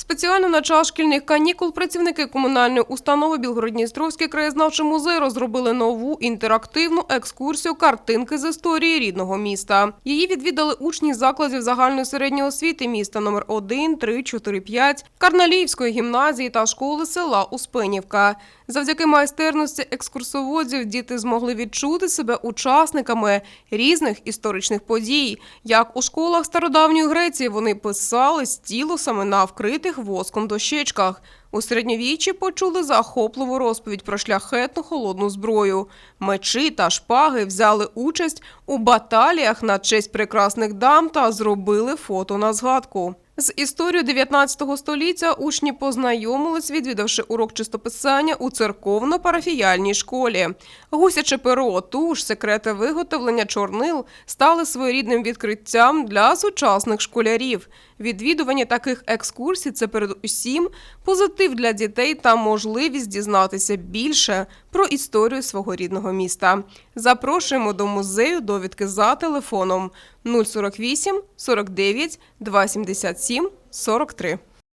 Спеціально на час шкільних канікул працівники комунальної установи Білгородністровський краєзнавчий музей розробили нову інтерактивну екскурсію картинки з історії рідного міста. Її відвідали учні закладів загальної середньої освіти міста номер 1, 3, 4, 5, Карналіївської гімназії та школи села Успенівка. Завдяки майстерності екскурсоводів діти змогли відчути себе учасниками різних історичних подій. Як у школах стародавньої Греції вони писали стілусами на вкритих воском дощечках. У середньовіччі почули захопливу розповідь про шляхетну холодну зброю. Мечі та шпаги взяли участь у баталіях на честь прекрасних дам та зробили фото на згадку. З історією 19 століття учні познайомились, відвідавши урок чистописання у церковно-парафіяльній школі. Гусяче перо, туш, секрети виготовлення чорнил стали своєрідним відкриттям для сучасних школярів. Відвідування таких екскурсій це передусім позитив для дітей та можливість дізнатися більше про історію свого рідного міста. Запрошуємо до музею довідки за телефоном 048 49 277 43.